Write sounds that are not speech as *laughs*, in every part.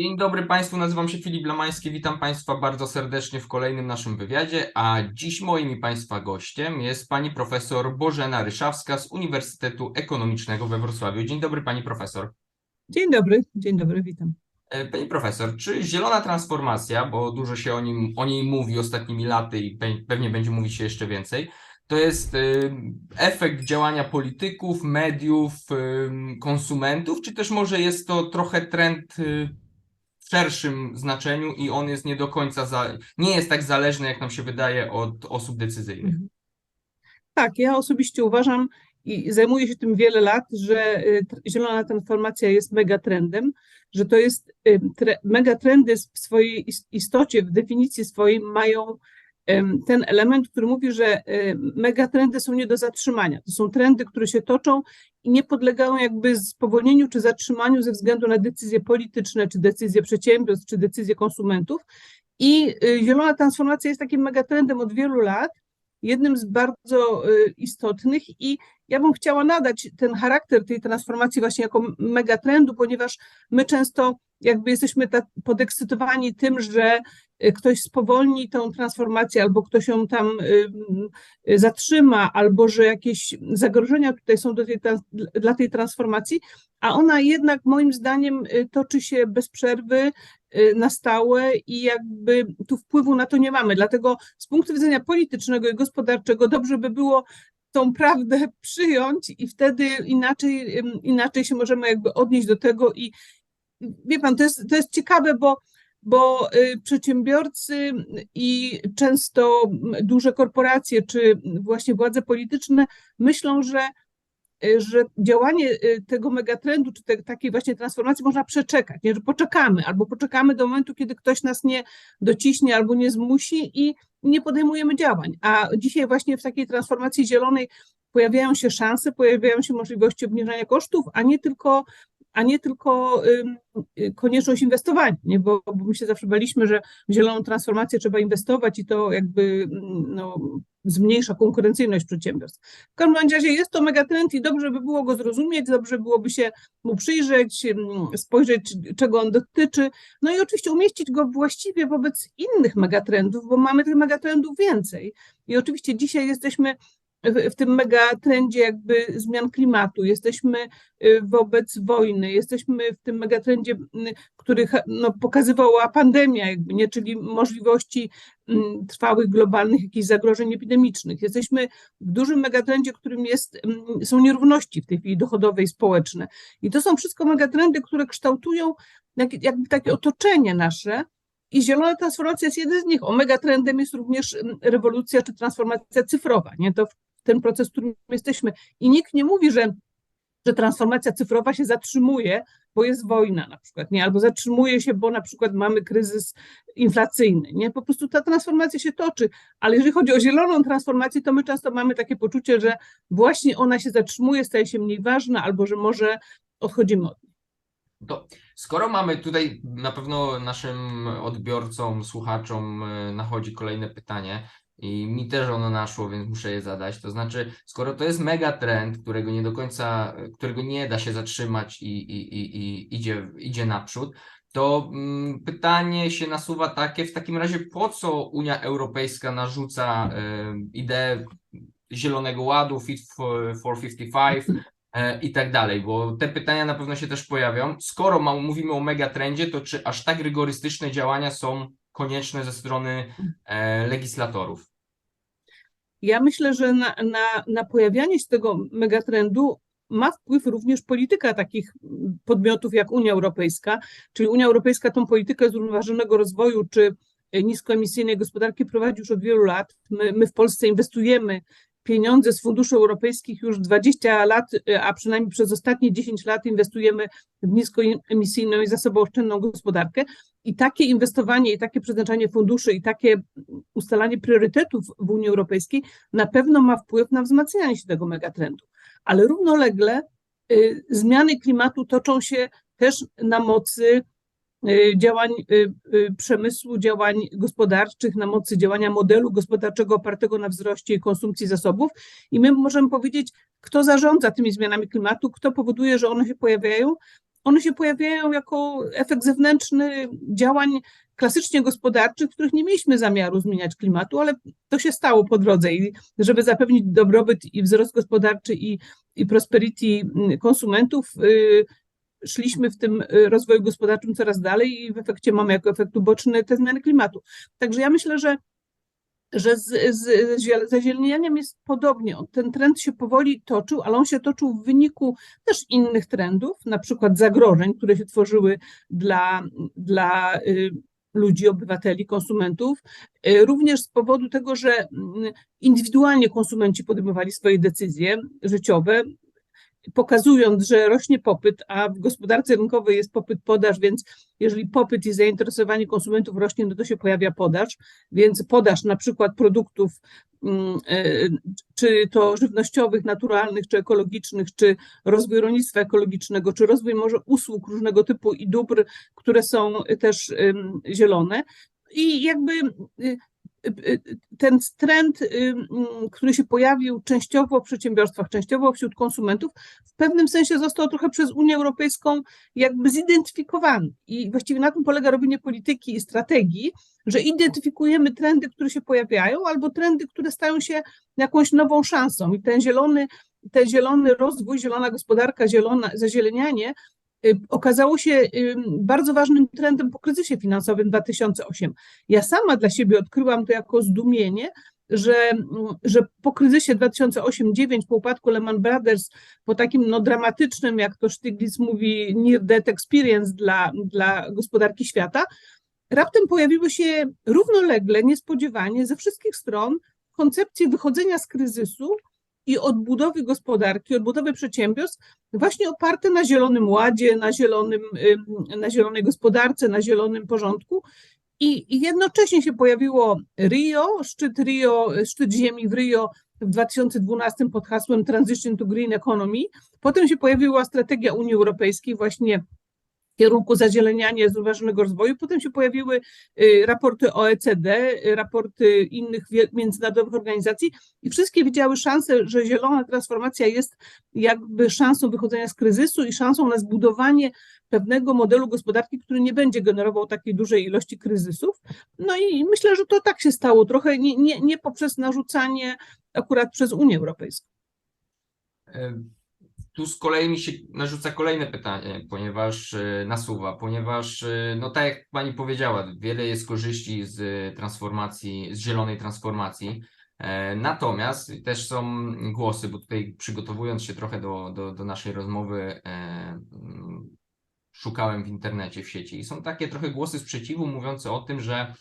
Dzień dobry Państwu, nazywam się Filip Lamański, witam Państwa bardzo serdecznie w kolejnym naszym wywiadzie, a dziś moim i Państwa gościem jest pani profesor Bożena Ryszawska z Uniwersytetu Ekonomicznego we Wrocławiu. Dzień dobry Pani profesor. Dzień dobry, dzień dobry, witam. E, Pani profesor, czy zielona transformacja, bo dużo się o, nim, o niej mówi ostatnimi laty i pe- pewnie będzie mówić się jeszcze więcej, to jest y, efekt działania polityków, mediów, konsumentów, czy też może jest to trochę trend y, szerszym znaczeniu i on jest nie do końca, za, nie jest tak zależny, jak nam się wydaje, od osób decyzyjnych? Tak, ja osobiście uważam i zajmuję się tym wiele lat, że y, zielona transformacja jest megatrendem, że to jest y, tre, megatrendy w swojej is- istocie, w definicji swojej mają ten element, który mówi, że y, megatrendy są nie do zatrzymania. To są trendy, które się toczą i nie podlegają jakby spowolnieniu czy zatrzymaniu ze względu na decyzje polityczne, czy decyzje przedsiębiorstw, czy decyzje konsumentów. I y, zielona transformacja jest takim megatrendem od wielu lat jednym z bardzo y, istotnych i ja bym chciała nadać ten charakter tej transformacji właśnie jako megatrendu, ponieważ my często jakby jesteśmy tak podekscytowani tym, że ktoś spowolni tą transformację, albo ktoś ją tam y, y, zatrzyma, albo że jakieś zagrożenia tutaj są tej, dla tej transformacji, a ona jednak moim zdaniem y, toczy się bez przerwy, na stałe i jakby tu wpływu na to nie mamy. Dlatego z punktu widzenia politycznego i gospodarczego dobrze by było tą prawdę *laughs* przyjąć i wtedy inaczej, inaczej się możemy jakby odnieść do tego i wie pan, to jest, to jest ciekawe, bo bo y, przedsiębiorcy i często duże korporacje, czy właśnie władze polityczne myślą, że y, że działanie y, tego megatrendu, czy te, takiej właśnie transformacji można przeczekać, nie? że poczekamy, albo poczekamy do momentu, kiedy ktoś nas nie dociśnie albo nie zmusi i nie podejmujemy działań. A dzisiaj właśnie w takiej transformacji zielonej pojawiają się szanse, pojawiają się możliwości obniżania kosztów, a nie tylko a nie tylko y, konieczność inwestowania, nie? Bo, bo my się zawsze baliśmy, że w zieloną transformację trzeba inwestować i to jakby mm, no, zmniejsza konkurencyjność przedsiębiorstw. W każdym razie jest to megatrend i dobrze by było go zrozumieć, dobrze byłoby się mu przyjrzeć, spojrzeć, czego on dotyczy, no i oczywiście umieścić go właściwie wobec innych megatrendów, bo mamy tych megatrendów więcej. I oczywiście dzisiaj jesteśmy w, tym megatrendzie jakby zmian klimatu, jesteśmy y, wobec wojny, jesteśmy w tym megatrendzie, który no, pokazywała pandemia, jakby, nie, czyli możliwości trwałych globalnych jakichś zagrożeń epidemicznych. Jesteśmy w dużym megatrendzie, którym jest, są nierówności w tej chwili dochodowe i społeczne. I to są wszystko megatrendy, które kształtują jak, jakby takie otoczenie nasze, i zielona transformacja jest jeden z nich. O megatrendem jest również rewolucja czy transformacja cyfrowa. Nie? To ten proces, w którym jesteśmy. I nikt nie mówi, że, że transformacja cyfrowa się zatrzymuje, bo jest wojna na przykład, nie? albo zatrzymuje się, bo na przykład mamy kryzys inflacyjny. Nie? Po prostu ta transformacja się toczy. Ale jeżeli chodzi o zieloną transformację, to my często mamy takie poczucie, że właśnie ona się zatrzymuje, staje się mniej ważna, albo że może odchodzimy od niej. To skoro mamy tutaj na pewno naszym odbiorcom, słuchaczom e, nachodzi kolejne pytanie i mi też ono naszło, więc muszę je zadać. To znaczy, skoro to jest mega trend, którego nie do końca, którego nie da się zatrzymać i, i, i, i idzie, idzie naprzód, to mm, pytanie się nasuwa takie, w takim razie po co Unia Europejska narzuca e, ideę Zielonego Ładu, Fit for, for 55, e, i tak dalej, bo te pytania na pewno się też pojawią. Skoro ma, mówimy o megatrendzie, to czy aż tak rygorystyczne działania są konieczne ze strony e, legislatorów? Ja myślę, że na, na, na pojawianie się tego megatrendu ma wpływ również polityka takich mm, podmiotów jak Unia Europejska, czyli Unia Europejska tą politykę zrównoważonego rozwoju czy e, niskoemisyjnej gospodarki prowadzi już od wielu lat. My, my w Polsce inwestujemy pieniądze z funduszy europejskich już 20 lat, e, a przynajmniej przez ostatnie 10 lat inwestujemy w niskoemisyjną i zasobooszczędną gospodarkę. I takie inwestowanie, i takie przeznaczanie funduszy, i takie ustalanie priorytetów w Unii Europejskiej na pewno ma wpływ na wzmacnianie się tego megatrendu. Ale równolegle y, zmiany klimatu toczą się też na mocy y, działań y, y, przemysłu, działań gospodarczych, na mocy działania modelu gospodarczego opartego na wzroście i konsumpcji zasobów. I my możemy powiedzieć, kto zarządza tymi zmianami klimatu, kto powoduje, że one się pojawiają. one się pojawiają jako efekt zewnętrzny działań klasycznie gospodarczych, których nie mieliśmy zamiaru zmieniać klimatu, ale to się stało po drodze i żeby zapewnić dobrobyt i wzrost gospodarczy i, i prosperity mm, konsumentów, y, szliśmy w tym y, rozwoju gospodarczym coraz dalej i w efekcie mamy jako efekt uboczny te zmiany klimatu. Także ja myślę, że że z, z, z ziel- zazielenianiem jest podobnie. Ten trend się powoli toczył, ale on się toczył w wyniku też innych trendów, na przykład zagrożeń, które się tworzyły dla, dla y, ludzi, obywateli, konsumentów, y, również z powodu tego, że mm, indywidualnie konsumenci podejmowali swoje decyzje życiowe, pokazując, że rośnie popyt, a w gospodarce rynkowej jest popyt podaż, więc jeżeli popyt i zainteresowanie konsumentów rośnie, no to się pojawia podaż, więc podaż na przykład produktów mm, e, czy to żywnościowych, naturalnych, czy ekologicznych, czy rozwój rolnictwa ekologicznego, czy rozwój może usług różnego typu i dóbr, które są też zielone. I jakby y, ten trend, ym, który się pojawił częściowo w przedsiębiorstwach, częściowo wśród konsumentów, w pewnym sensie został trochę przez Unię Europejską jakby zidentyfikowany. I właściwie na tym polega robienie polityki i strategii, że identyfikujemy trendy, które się pojawiają, albo trendy, które stają się jakąś nową szansą. I ten zielony, ten zielony rozwój, zielona gospodarka, zielona, zazielenianie y, okazało się y, bardzo ważnym trendem po kryzysie finansowym 2008. Ja sama dla siebie odkryłam to jako zdumienie, że, że po kryzysie 2008-2009, po upadku Lehman Brothers, po takim no, dramatycznym, jak to Stiglitz mówi, near death experience dla, dla gospodarki świata, raptem pojawiły się równolegle, niespodziewanie ze wszystkich stron koncepcje wychodzenia z kryzysu i odbudowy gospodarki, odbudowy przedsiębiorstw, właśnie oparte na Zielonym Ładzie, na, zielonym, ym, na zielonej gospodarce, na zielonym porządku. I, I jednocześnie się pojawiło Rio, szczyt Rio, szczyt ziemi w Rio w 2012 pod hasłem Transition to Green Economy. Potem się pojawiła strategia Unii Europejskiej właśnie kierunku zazieleniania zrównoważonego rozwoju. Potem się pojawiły y, raporty OECD, y, raporty innych międzynarodowych organizacji i wszystkie widziały szansę, że zielona transformacja jest jakby szansą wychodzenia z kryzysu i szansą na zbudowanie pewnego modelu gospodarki, który nie będzie generował takiej dużej ilości kryzysów. No i myślę, że to tak się stało, trochę nie, nie, nie poprzez narzucanie akurat przez Unię Europejską. E, Tu z kolei mi się narzuca kolejne pytanie, ponieważ e, nasuwa, ponieważ e, no tak jak pani powiedziała, wiele jest korzyści z transformacji, z zielonej transformacji. E, Natomiast też są głosy, bo tutaj przygotowując się trochę do, do, do naszej rozmowy, szukałem w internecie, w sieci i są takie trochę głosy sprzeciwu mówiące o tym, że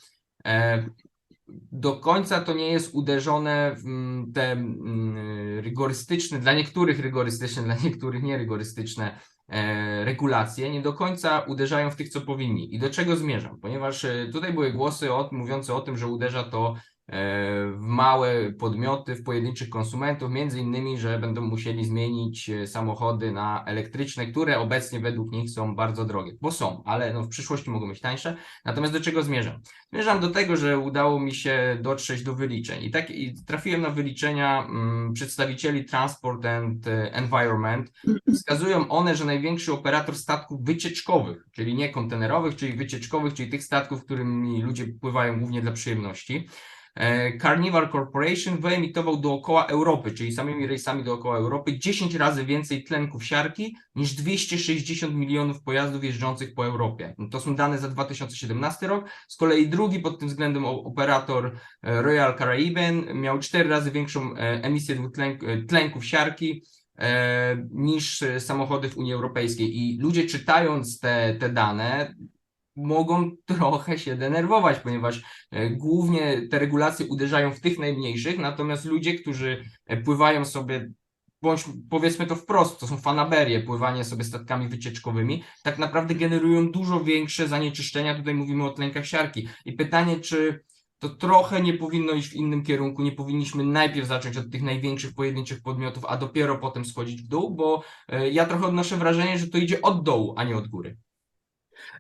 do końca to nie jest uderzone w mm, te mm, rygorystyczne, dla niektórych rygorystyczne, dla niektórych nierygorystyczne e, regulacje, nie do końca uderzają w tych, co powinni. I do czego zmierzam? Ponieważ e, tutaj były głosy o, mówiące o tym, że uderza to w małe podmioty, w pojedynczych konsumentów, między innymi, że będą musieli zmienić e, samochody na elektryczne, które obecnie według nich są bardzo drogie, bo są, ale no w przyszłości mogą być tańsze. Natomiast do czego zmierzam? Zmierzam do tego, że udało mi się dotrzeć do wyliczeń i tak i trafiłem na wyliczenia mm, przedstawicieli Transport and e, Environment. Wskazują one, że największy operator statków wycieczkowych, czyli nie kontenerowych, czyli wycieczkowych, czyli tych statków, którymi ludzie pływają głównie dla przyjemności. E, Carnival Corporation wyemitował dookoła Europy, czyli samymi rejsami dookoła Europy, 10 razy więcej tlenków siarki niż 260 milionów pojazdów jeżdżących po Europie. To są dane za 2017 rok. Z kolei drugi pod tym względem operator e, Royal Caribbean miał cztery razy większą e, emisję tlenków siarki niż samochody w Unii Europejskiej. I ludzie czytając te, te dane mogą trochę się denerwować, ponieważ e, głównie te regulacje uderzają w tych najmniejszych, natomiast ludzie, którzy e, pływają sobie bądź powiedzmy to wprost, to są fanaberie, pływanie sobie statkami wycieczkowymi, tak naprawdę generują dużo większe zanieczyszczenia. Tutaj mówimy o tlenkach siarki. I pytanie, czy to trochę nie powinno iść w innym kierunku, nie powinniśmy najpierw zacząć od tych największych pojedynczych podmiotów, a dopiero potem schodzić w dół, bo e, ja trochę odnoszę wrażenie, że to idzie od dołu, a nie od góry.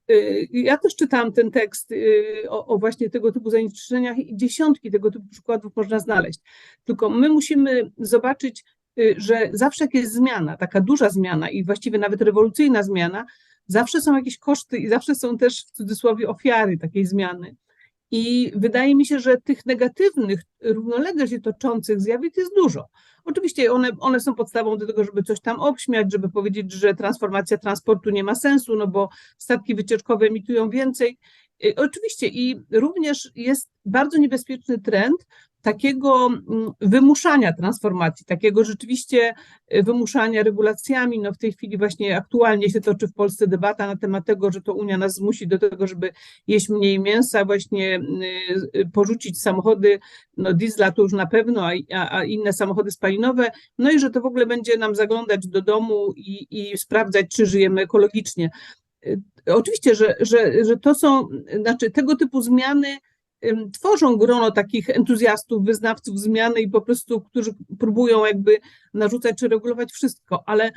Y, Ja też czytałam ten tekst y, o, o właśnie tego typu zanieczyszczeniach i dziesiątki tego typu przykładów można znaleźć. Tylko my musimy zobaczyć, y, że zawsze jak jest zmiana, taka duża zmiana i właściwie nawet rewolucyjna zmiana, zawsze są jakieś koszty i zawsze są też w cudzysłowie ofiary takiej zmiany. I wydaje mi się, że tych negatywnych, równolegle się toczących zjawisk jest dużo. Oczywiście one, one są podstawą do tego, żeby coś tam obśmiać, żeby powiedzieć, że transformacja transportu nie ma sensu, no bo statki wycieczkowe emitują więcej. Y, Oczywiście i również jest bardzo niebezpieczny trend takiego mm, wymuszania transformacji, takiego rzeczywiście y, wymuszania regulacjami. No w tej chwili właśnie aktualnie się toczy w Polsce debata na temat tego, że to Unia nas zmusi do tego, żeby jeść mniej mięsa, właśnie y, y, porzucić samochody, no diesla to już na pewno, a, a, inne samochody spalinowe, no i że to w ogóle będzie nam zaglądać do domu i, i sprawdzać, czy żyjemy ekologicznie. Oczywiście, że, że, że to są, znaczy tego typu zmiany tworzą grono takich entuzjastów, wyznawców zmiany i po prostu, którzy próbują jakby narzucać czy regulować wszystko, ale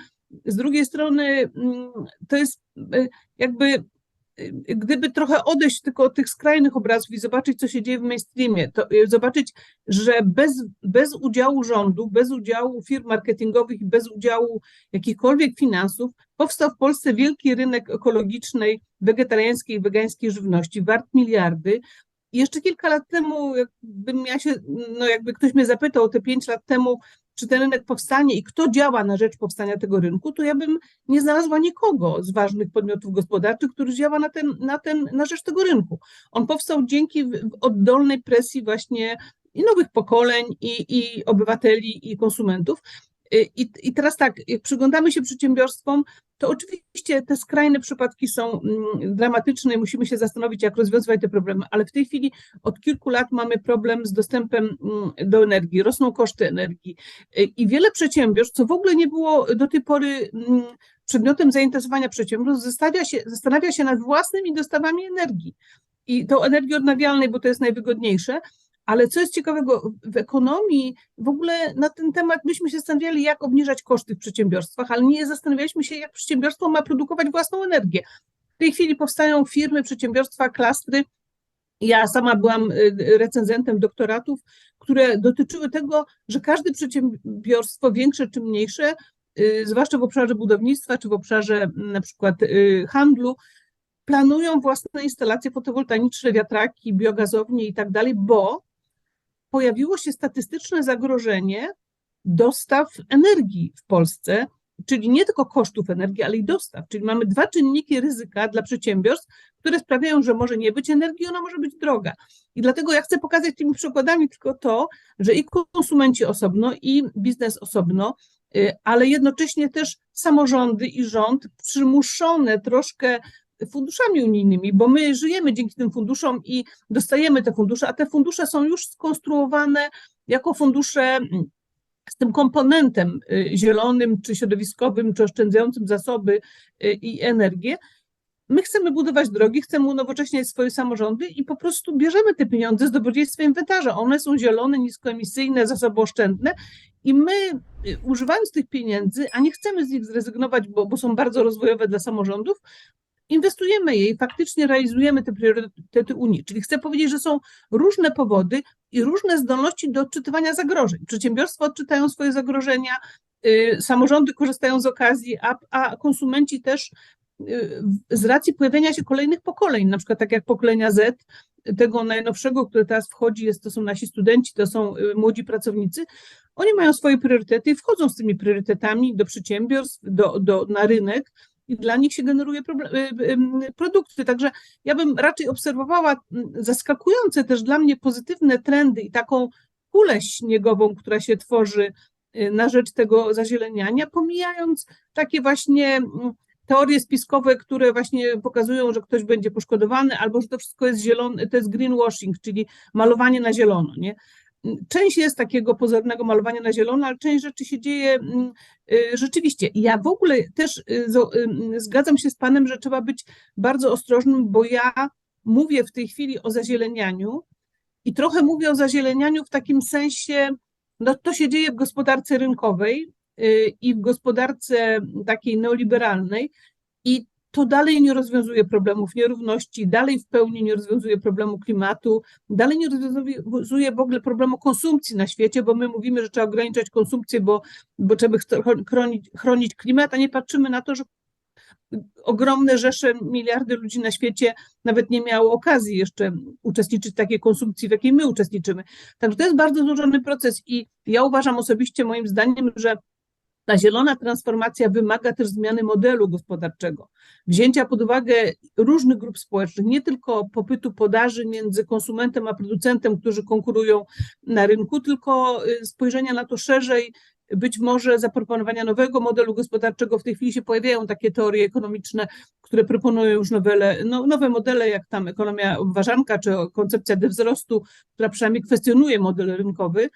z drugiej strony mm, to jest y, jakby y, gdyby trochę odejść tylko od tych skrajnych obrazów i zobaczyć, co się dzieje w mainstreamie, to y, zobaczyć, że bez, bez udziału rządu, bez udziału firm marketingowych i bez udziału jakichkolwiek finansów, powstał w Polsce wielki rynek ekologicznej, wegetariańskiej i wegańskiej żywności, wart miliardy. I jeszcze kilka lat temu, jakbym ja się, no jakby ktoś mnie zapytał te pięć lat temu, czy ten rynek powstanie i kto działa na rzecz powstania tego rynku, to ja bym nie znalazła nikogo z ważnych podmiotów gospodarczych, który działa na, ten, na, ten, na rzecz tego rynku. On powstał dzięki oddolnej presji właśnie i nowych pokoleń, i, i obywateli, i konsumentów. Y, I, I teraz tak, jak przyglądamy się przedsiębiorstwom, to oczywiście te skrajne przypadki są mm, dramatyczne i musimy się zastanowić, jak rozwiązywać te problemy, ale w tej chwili od kilku lat mamy problem z dostępem mm, do energii, rosną koszty energii. Y, i wiele przedsiębiorstw, co w ogóle nie było do tej pory mm, przedmiotem zainteresowania przedsiębiorstw, zastanawia się, zastanawia się nad własnymi dostawami energii. I tą energii odnawialnej, bo to jest najwygodniejsze, ale co jest ciekawego, w ekonomii w ogóle na ten temat myśmy się zastanawiali, jak obniżać koszty w przedsiębiorstwach, ale nie zastanawialiśmy się, jak przedsiębiorstwo ma produkować własną energię. W tej chwili powstają firmy, przedsiębiorstwa, klastry. Ja sama byłam y, recenzentem doktoratów, które dotyczyły tego, że każde przedsiębiorstwo, większe czy mniejsze, y, zwłaszcza w obszarze budownictwa czy w obszarze mm, na przykład y, handlu, planują własne instalacje fotowoltaiczne, wiatraki, biogazownie i tak dalej, bo pojawiło się statystyczne zagrożenie dostaw energii w Polsce, czyli nie tylko kosztów energii, ale i dostaw. Czyli mamy dwa czynniki ryzyka dla przedsiębiorstw, które sprawiają, że może nie być energii, ona może być droga. I dlatego ja chcę pokazać tymi przykładami tylko to, że i konsumenci osobno, i biznes osobno, y, ale jednocześnie też samorządy i rząd przymuszone troszkę funduszami unijnymi, bo my żyjemy dzięki tym funduszom i dostajemy te fundusze, a te fundusze są już skonstruowane jako fundusze mm, z tym komponentem y, zielonym, czy środowiskowym, czy oszczędzającym zasoby y, i energię. My chcemy budować drogi, chcemy unowocześniać swoje samorządy i po prostu bierzemy te pieniądze z dobrodziejstwa inwentarza. One są zielone, niskoemisyjne, zasobooszczędne i my y, używając tych pieniędzy, a nie chcemy z nich zrezygnować, bo, bo są bardzo rozwojowe dla samorządów, inwestujemy je i faktycznie realizujemy te priorytety Unii. Czyli chcę powiedzieć, że są różne powody i różne zdolności do odczytywania zagrożeń. Przedsiębiorstwa odczytają swoje zagrożenia, y, samorządy korzystają z okazji, a, a konsumenci też y, z racji pojawienia się kolejnych pokoleń, na przykład tak jak pokolenia Z, tego najnowszego, które teraz wchodzi, jest, to są nasi studenci, to są y, młodzi pracownicy, oni mają swoje priorytety i wchodzą z tymi priorytetami do przedsiębiorstw, do, do, na rynek, i dla nich się generuje problem, y, y, produkty. Także ja bym raczej obserwowała zaskakujące też dla mnie pozytywne trendy i taką kulę śniegową, która się tworzy y, na rzecz tego zazieleniania, pomijając takie właśnie teorie spiskowe, które właśnie pokazują, że ktoś będzie poszkodowany, albo że to wszystko jest zielone, to jest greenwashing, czyli malowanie na zielono, nie? Część jest takiego pozornego malowania na zielono, ale część rzeczy się dzieje mm, y, rzeczywiście. Ja w ogóle też y, y, zgadzam się z Panem, że trzeba być bardzo ostrożnym, bo ja mówię w tej chwili o zazielenianiu i trochę mówię o zazielenianiu w takim sensie, no to się dzieje w gospodarce rynkowej i w gospodarce takiej neoliberalnej i to dalej nie rozwiązuje problemów nierówności, dalej w pełni nie rozwiązuje problemu klimatu, dalej nie rozwiązuje w ogóle problemu konsumpcji na świecie, bo my mówimy, że trzeba ograniczać konsumpcję, bo, bo trzeba chronić, chronić klimat, a nie patrzymy na to, że ogromne rzesze, miliardy ludzi na świecie nawet nie miało okazji jeszcze uczestniczyć w takiej konsumpcji, w jakiej my uczestniczymy. Także to jest bardzo złożony proces i ja uważam osobiście, moim zdaniem, że ta zielona transformacja wymaga też zmiany modelu gospodarczego, wzięcia pod uwagę różnych grup społecznych, nie tylko popytu podaży między konsumentem a producentem, którzy konkurują na rynku, tylko y, spojrzenia na to szerzej, być może zaproponowania nowego modelu gospodarczego. W tej chwili się pojawiają takie teorie ekonomiczne, które proponują już nowe, no, nowe modele, jak tam ekonomia obważanka czy koncepcja wzrostu, która przynajmniej kwestionuje model rynkowy.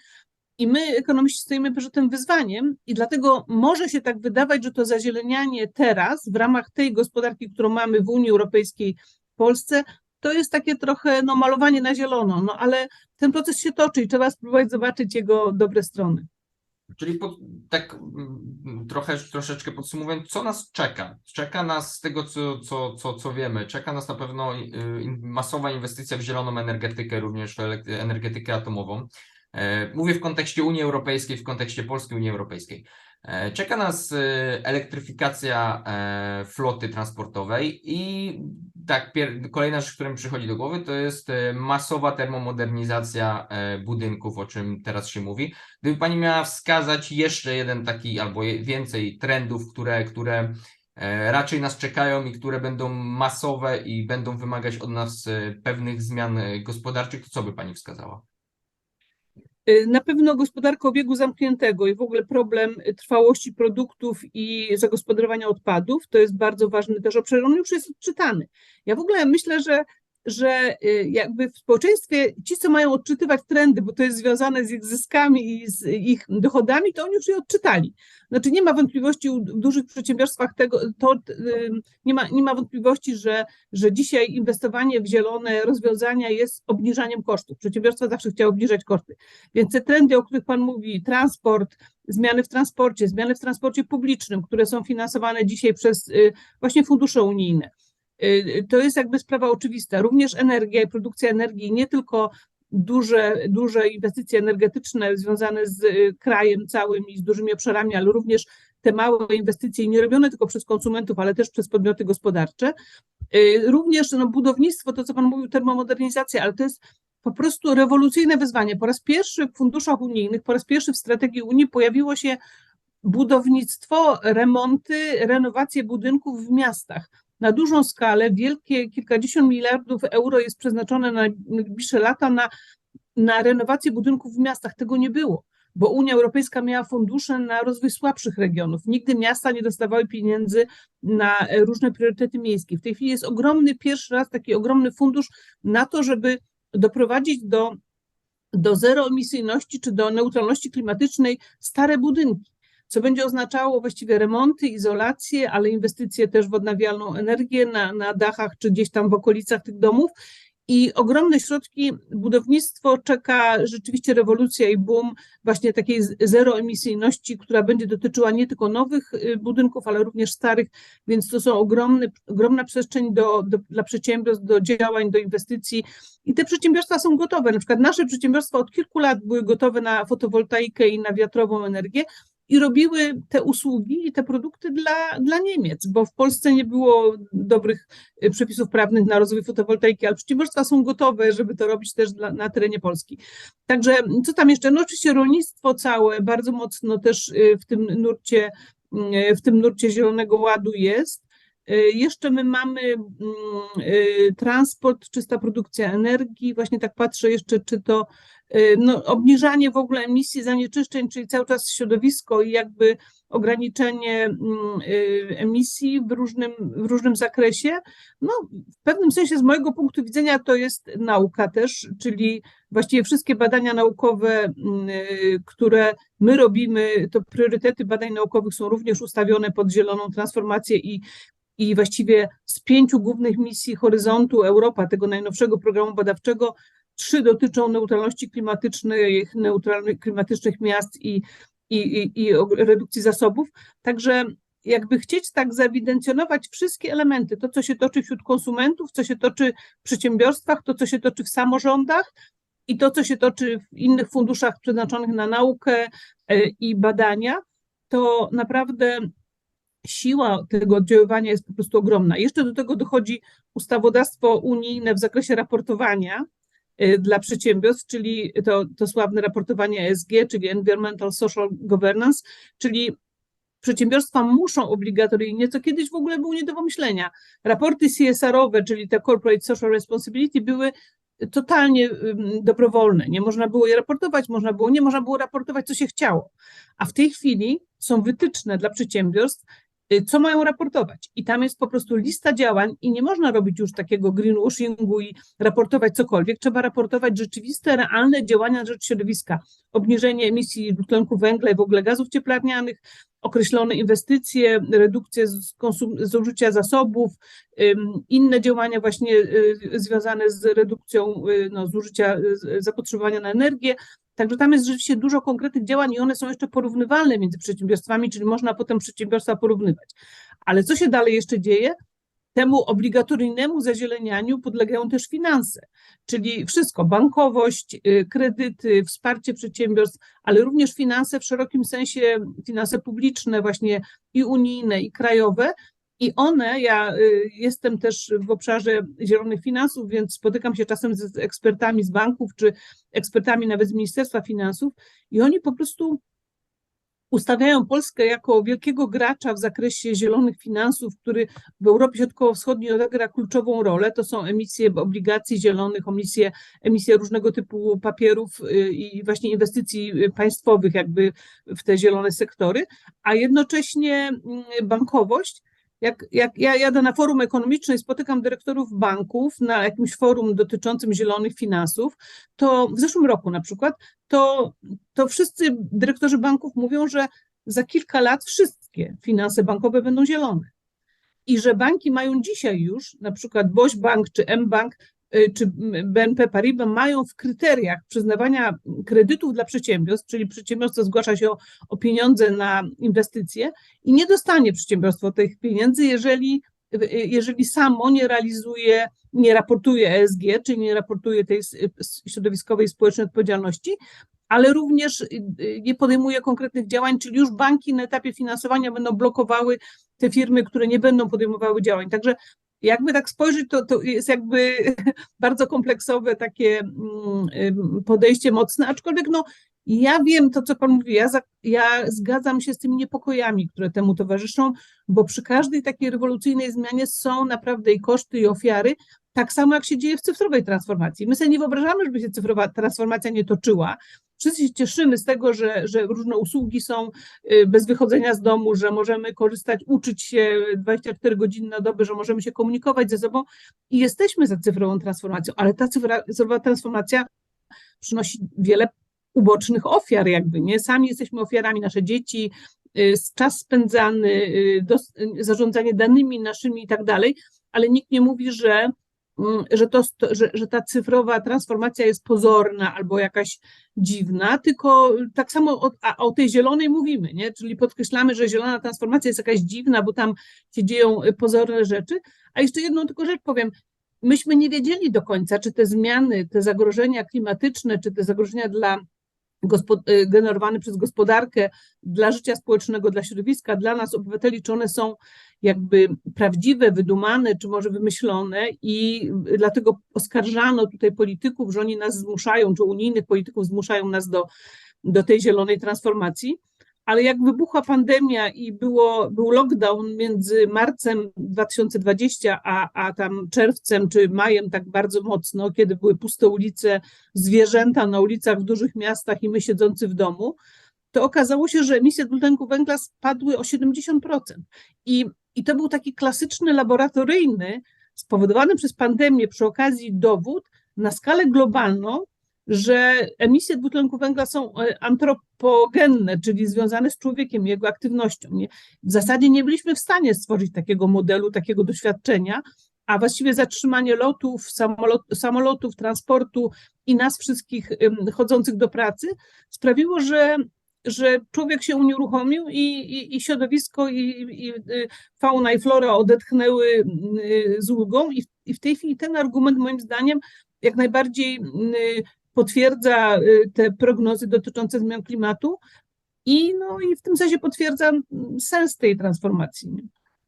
I my, ekonomiści, stoimy przed tym wyzwaniem, i dlatego może się tak wydawać, że to zazielenianie teraz, w ramach tej gospodarki, którą mamy w Unii Europejskiej, w Polsce, to jest takie trochę no, malowanie na zielono, no ale ten proces się toczy i trzeba spróbować zobaczyć jego dobre strony. Czyli pod, tak mm, trochę, troszeczkę podsumowując, co nas czeka? Czeka nas z tego, co, co, co, co wiemy, czeka nas na pewno y, masowa inwestycja w zieloną energetykę, również w energetykę atomową. E, mówię w kontekście Unii Europejskiej, w kontekście Polskiej Unii Europejskiej. E, czeka nas y, elektryfikacja e, floty transportowej i tak, kolejna rzecz, która mi przychodzi do głowy, to jest masowa termomodernizacja budynków, o czym teraz się mówi. Gdyby Pani miała wskazać jeszcze jeden taki albo więcej trendów, które, które raczej nas czekają i które będą masowe i będą wymagać od nas pewnych zmian gospodarczych, to co by Pani wskazała? Y, na pewno gospodarka obiegu zamkniętego i w ogóle problem trwałości produktów i zagospodarowania odpadów to jest bardzo ważny też obszar. On już jest odczytany. Ja w ogóle myślę, że że y, jakby w społeczeństwie ci, co mają odczytywać trendy, bo to jest związane z ich zyskami i z ich dochodami, to oni już je odczytali. Znaczy nie ma wątpliwości w dużych przedsiębiorstwach tego, to y, nie ma, nie ma wątpliwości, że, że dzisiaj inwestowanie w zielone rozwiązania jest obniżaniem kosztów. Przedsiębiorstwa zawsze chciały obniżać koszty. Więc te trendy, o których Pan mówi, transport, zmiany w transporcie, zmiany w transporcie publicznym, które są finansowane dzisiaj przez y, właśnie fundusze unijne, to jest jakby sprawa oczywista. Również energia i produkcja energii, nie tylko duże, duże inwestycje energetyczne związane z y, krajem całym i z dużymi obszarami, ale również te małe inwestycje nie robione tylko przez konsumentów, ale też przez podmioty gospodarcze. Y, również no, budownictwo, to co Pan mówił, termomodernizacja, ale to jest po prostu rewolucyjne wyzwanie. Po raz pierwszy w funduszach unijnych, po raz pierwszy w strategii Unii pojawiło się budownictwo, remonty, renowacje budynków w miastach na dużą skalę, wielkie, kilkadziesiąt miliardów euro jest przeznaczone na najbliższe lata na, na renowację budynków w miastach. Tego nie było, bo Unia Europejska miała fundusze na rozwój słabszych regionów. Nigdy miasta nie dostawały pieniędzy na różne priorytety miejskie. W tej chwili jest ogromny, pierwszy raz taki ogromny fundusz na to, żeby doprowadzić do, do zeroemisyjności czy do neutralności klimatycznej stare budynki co będzie oznaczało właściwie remonty, izolację, ale inwestycje też w odnawialną energię na, na dachach czy gdzieś tam w okolicach tych domów. I ogromne środki, budownictwo czeka rzeczywiście rewolucja i boom właśnie takiej zeroemisyjności, która będzie dotyczyła nie tylko nowych y, budynków, ale również starych, więc to są ogromny, ogromna przestrzeń do, do, dla przedsiębiorstw, do działań, do inwestycji i te przedsiębiorstwa są gotowe. Na przykład nasze przedsiębiorstwa od kilku lat były gotowe na fotowoltaikę i na wiatrową energię, i robiły te usługi i te produkty dla, dla Niemiec, bo w Polsce nie było dobrych y, przepisów prawnych na rozwój fotowoltaiki, ale przedsiębiorstwa są gotowe, żeby to robić też dla, na terenie Polski. Także co tam jeszcze? No oczywiście rolnictwo całe bardzo mocno też y, w tym nurcie, y, w tym nurcie Zielonego Ładu jest. Jeszcze my mamy mm, transport, czysta produkcja energii. Właśnie tak patrzę jeszcze, czy to Y, no, obniżanie w ogóle emisji zanieczyszczeń, czyli cały czas środowisko i jakby ograniczenie mm, y, emisji w różnym, w różnym zakresie. No, w pewnym sensie z mojego punktu widzenia to jest nauka też, czyli właściwie wszystkie badania naukowe, mm, y, które my robimy, to priorytety badań naukowych są również ustawione pod zieloną transformację i i właściwie z pięciu głównych misji Horyzontu Europa, tego najnowszego programu badawczego, Trzy dotyczą neutralności klimatycznej, neutralnych klimatycznych miast i, i, i, i redukcji zasobów. Także jakby chcieć tak zaewidencjonować wszystkie elementy, to co się toczy wśród konsumentów, co się toczy w przedsiębiorstwach, to co się toczy w samorządach i to co się toczy w innych funduszach przeznaczonych na naukę e, i badania, to naprawdę siła tego oddziaływania jest po prostu ogromna. Jeszcze do tego dochodzi ustawodawstwo unijne w zakresie raportowania y, dla przedsiębiorstw, czyli to, to sławne raportowanie ESG, czyli Environmental Social Governance, czyli przedsiębiorstwa muszą obligatoryjnie, co kiedyś w ogóle było nie do pomyślenia. Raporty CSR-owe, czyli te Corporate Social Responsibility, były totalnie dobrowolne. Nie można było je raportować, można było, nie można było raportować, co się chciało. A w tej chwili są wytyczne dla przedsiębiorstw, co mają raportować. I tam jest po prostu lista działań i nie można robić już takiego greenwashingu i raportować cokolwiek. Trzeba raportować rzeczywiste, realne działania na rzecz środowiska. Obniżenie emisji dwutlenku węgla i w ogóle gazów cieplarnianych, określone inwestycje, redukcję zużycia zasobów, inne działania właśnie y, związane z redukcją y, no, zużycia zapotrzebowania na energię. Także tam jest rzeczywiście dużo konkretnych działań i one są jeszcze porównywalne między przedsiębiorstwami, czyli można potem przedsiębiorstwa porównywać. Ale co się dalej jeszcze dzieje? Temu obligatoryjnemu zazielenianiu podlegają też finanse, czyli wszystko, bankowość, y, kredyty, wsparcie przedsiębiorstw, ale również finanse w szerokim sensie, finanse publiczne, właśnie i unijne, i krajowe. I one, ja y, jestem też w obszarze zielonych finansów, więc spotykam się czasem z ekspertami z banków, czy ekspertami nawet z Ministerstwa Finansów, i oni po prostu ustawiają Polskę jako wielkiego gracza w zakresie zielonych finansów, który w Europie Środkowo-Wschodniej odegra kluczową rolę. To są emisje obligacji zielonych, emisje, emisje różnego typu papierów y, i właśnie inwestycji państwowych jakby w te zielone sektory, a jednocześnie mm, bankowość. Jak, jak ja jadę na forum ekonomiczne i spotykam dyrektorów banków na jakimś forum dotyczącym zielonych finansów, to w zeszłym roku na przykład, to, to wszyscy dyrektorzy banków mówią, że za kilka lat wszystkie finanse bankowe będą zielone. I że banki mają dzisiaj już, na przykład Boś Bank czy mBank y, czy BNP Paribas mają w kryteriach przyznawania kredytów dla przedsiębiorstw, czyli przedsiębiorstwo zgłasza się o, o pieniądze na inwestycje i nie dostanie przedsiębiorstwo tych pieniędzy, jeżeli, y, jeżeli samo nie realizuje, nie raportuje ESG, czyli nie raportuje tej środowiskowej społecznej odpowiedzialności, ale również y, y, nie podejmuje konkretnych działań, czyli już banki na etapie finansowania będą blokowały te firmy, które nie będą podejmowały działań. Także jakby tak spojrzeć, to, to jest jakby *laughs* bardzo kompleksowe takie mm, podejście mocne, aczkolwiek no, ja wiem to, co Pan mówi, ja, za, ja zgadzam się z tymi niepokojami, które temu towarzyszą, bo przy każdej takiej rewolucyjnej zmianie są naprawdę i koszty, i ofiary, tak samo jak się dzieje w cyfrowej transformacji. My sobie nie wyobrażamy, żeby się cyfrowa transformacja nie toczyła. Wszyscy się cieszymy z tego, że, że różne usługi są y, bez wychodzenia z domu, że możemy korzystać, uczyć się 24 godziny na dobę, że możemy się komunikować ze sobą i jesteśmy za cyfrową transformacją, ale ta cyfrowa transformacja przynosi wiele ubocznych ofiar, jakby nie. Sami jesteśmy ofiarami, nasze dzieci, y, czas spędzany, y, zarządzanie danymi naszymi i tak dalej, ale nikt nie mówi, że, że, to, że, że ta cyfrowa transformacja jest pozorna albo jakaś dziwna, tylko tak samo o, o tej zielonej mówimy, nie? Czyli podkreślamy, że zielona transformacja jest jakaś dziwna, bo tam się dzieją y, pozorne rzeczy. A jeszcze jedną tylko rzecz powiem. Myśmy nie wiedzieli do końca, czy te zmiany, te zagrożenia klimatyczne, czy te zagrożenia dla generowane przez gospodarkę, dla życia społecznego, dla środowiska, dla nas, obywateli, czy one są jakby prawdziwe, wydumane, czy może wymyślone i dlatego oskarżano tutaj polityków, że oni nas zmuszają, czy unijnych polityków zmuszają nas do, do tej zielonej transformacji. Ale jak wybuchła pandemia i było, był lockdown między marcem 2020 a, a tam czerwcem czy majem tak bardzo mocno, kiedy były puste ulice, zwierzęta na ulicach w dużych miastach i my siedzący w domu, to okazało się, że emisje dwutlenku węgla spadły o 70%. I, I to był taki klasyczny laboratoryjny, spowodowany przez pandemię przy okazji dowód na skalę globalną, że emisje dwutlenku węgla są e, antropogenne, czyli związane z człowiekiem, jego aktywnością. Nie? W zasadzie nie byliśmy w stanie stworzyć takiego modelu, takiego doświadczenia, a właściwie zatrzymanie lotów, samolot, samolotów, transportu i nas wszystkich chodzących do pracy sprawiło, że, że człowiek się unieruchomił i, i, i środowisko, i, i y, fauna i flora odetchnęły y, z ulgą i, i w tej chwili ten argument moim zdaniem jak najbardziej y, potwierdza y, te prognozy dotyczące zmian klimatu. I, no, i w tym sensie potwierdza mm, sens tej transformacji.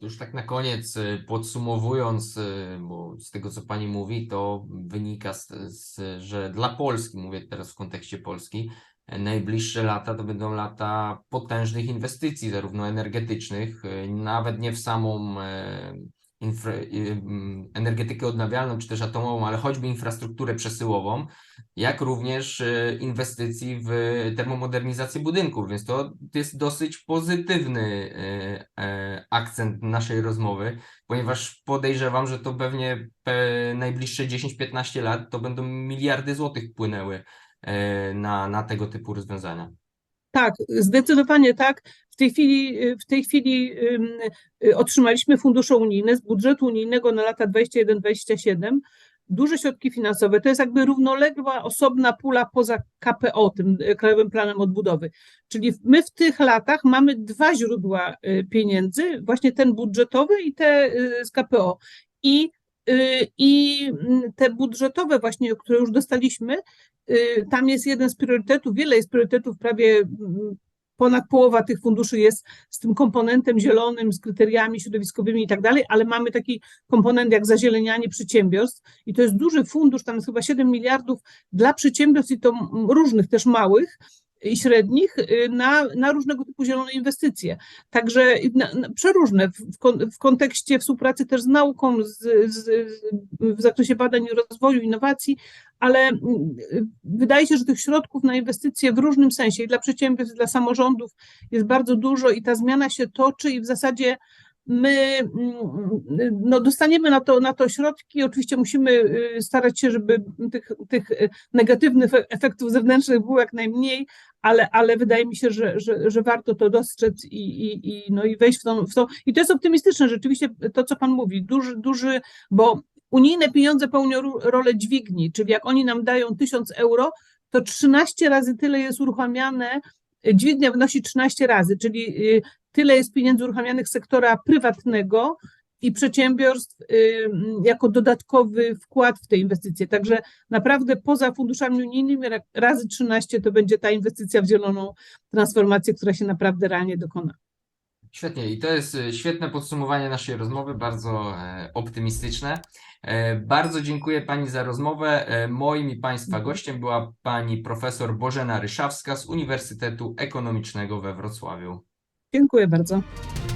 Już tak na koniec, y, podsumowując, y, bo z tego co Pani mówi, to wynika, z, z, że dla Polski, mówię teraz w kontekście Polski, najbliższe lata to będą lata potężnych inwestycji, zarówno energetycznych, nawet nie w samą e, infra, y, mm, energetykę odnawialną czy też atomową, ale choćby infrastrukturę przesyłową, jak również e, inwestycji w termomodernizację budynków, więc to jest dosyć pozytywny e, e, akcent naszej rozmowy, ponieważ podejrzewam, że to pewnie pe- najbliższe 10-15 lat to będą miliardy złotych płynęły e, na, na tego typu rozwiązania. Tak, zdecydowanie tak. W tej chwili, w tej chwili y, otrzymaliśmy fundusze unijne z budżetu unijnego na lata 21-27. Duże środki finansowe to jest jakby równoległa, osobna pula poza KPO, tym y, Krajowym Planem Odbudowy. Czyli my w tych latach mamy dwa źródła y, pieniędzy, właśnie ten budżetowy i te z KPO. I, i mm, te budżetowe właśnie, które już dostaliśmy, tam jest jeden z priorytetów, wiele jest priorytetów, prawie mm, ponad połowa tych funduszy jest z tym komponentem zielonym, z kryteriami środowiskowymi i tak dalej, ale mamy taki komponent jak zazielenianie przedsiębiorstw i to jest duży fundusz, tam jest chyba 7 miliardów dla przedsiębiorstw i to mm, różnych, też małych i średnich y, na, na różnego typu zielone inwestycje. Także na, na, przeróżne w, kon, w kontekście współpracy też z nauką, z, z, w zakresie badań i rozwoju, innowacji, ale mm, wydaje się, że tych środków na inwestycje w różnym sensie i dla przedsiębiorstw, i dla samorządów jest bardzo dużo i ta zmiana się toczy i w zasadzie my mm, no, dostaniemy na to, na to środki. Oczywiście musimy y, starać się, żeby tych, tych y, negatywnych e- efektów zewnętrznych było jak najmniej, ale, ale wydaje mi się, że, że, że warto to dostrzec i, i, i, no, i wejść w tą, w tą. I to jest optymistyczne, rzeczywiście to, co Pan mówi, duży, duży, bo unijne pieniądze pełnią rolę dźwigni, czyli jak oni nam dają 1000 euro, to 13 razy tyle jest uruchamiane, dźwignia wynosi 13 razy, czyli y, tyle jest pieniędzy uruchamianych sektora prywatnego i przedsiębiorstw y, jako dodatkowy wkład w te inwestycje. Także naprawdę poza funduszami unijnymi ra- razy 13 to będzie ta inwestycja w zieloną transformację, która się naprawdę realnie dokona. Świetnie, i to jest e, świetne podsumowanie naszej rozmowy, bardzo e, optymistyczne. E, Bardzo dziękuję Pani za rozmowę. E, Moim i Państwa Mhm. gościem była Pani profesor Bożena Ryszawska z Uniwersytetu Ekonomicznego we Wrocławiu. Dziękuję bardzo.